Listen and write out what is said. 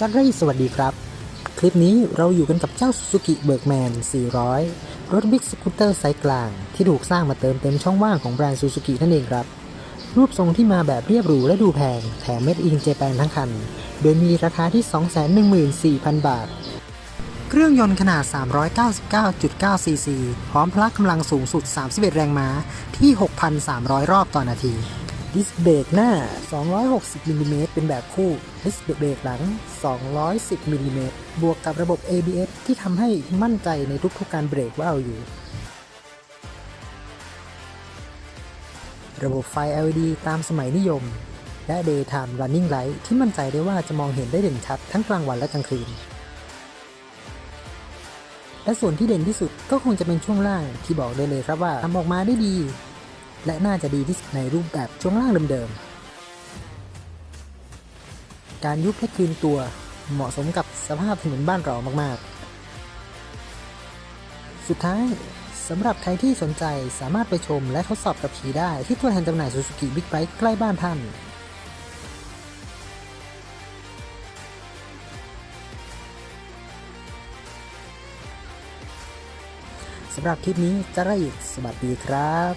จักรสวัสดีครับ คลิปนี้เราอยู่กันกับเจ้า Suzuki Bergman 400 รถบิ๊กสกูตเตอร์ไซส์กลาง ที่ถูกสร้างมาเติมเต็มช่องว่างของแบรนด์ Suzuki นั่นเองครับ รูปทรงที่มาแบบเรียบหรูและดูแพง แถมเม็ดอินเจแปนทั้งคัน โดยมีราคาที่ 214,000 บาท เครื่องยนต์ขนาด 399.9 ซีซี พร้อมพละกำลังสูงสุด 31 แรงม้าที่ 6,300 รอบต่อนาที ดิสเบรกหน้า 260มิลลิเมตรเป็นแบบคู่ดิสเบรกหลัง 210มิลลิเมตรบวกกับระบบ ABS ที่ทำให้มั่นใจในทุกๆการเบรกว่าเอาอยู่ ระบบไฟ LED ตามสมัยนิยม และ Daytime Running Light ที่มั่นใจได้ว่าจะมองเห็นได้เด่นชัดทั้งกลางวันและกลางคืน และส่วนที่เด่นที่สุดก็คงจะเป็นช่วงล่างที่บอกได้เลยครับว่าทำออกมาได้ดี และน่าจะดีที่สุดในรูปแบบช่วงล่างเดิมๆ การยุบและคืนตัวเหมาะสมกับสภาพถนนบ้านเรามากๆ สุดท้ายสำหรับใครที่สนใจสามารถไปชมและทดสอบกับขี่ได้ที่ตัวแทนจำหน่าย Suzuki Big Bike ใกล้บ้านท่านสำหรับคลิปนี้จะไรอีกสวัสดีครับ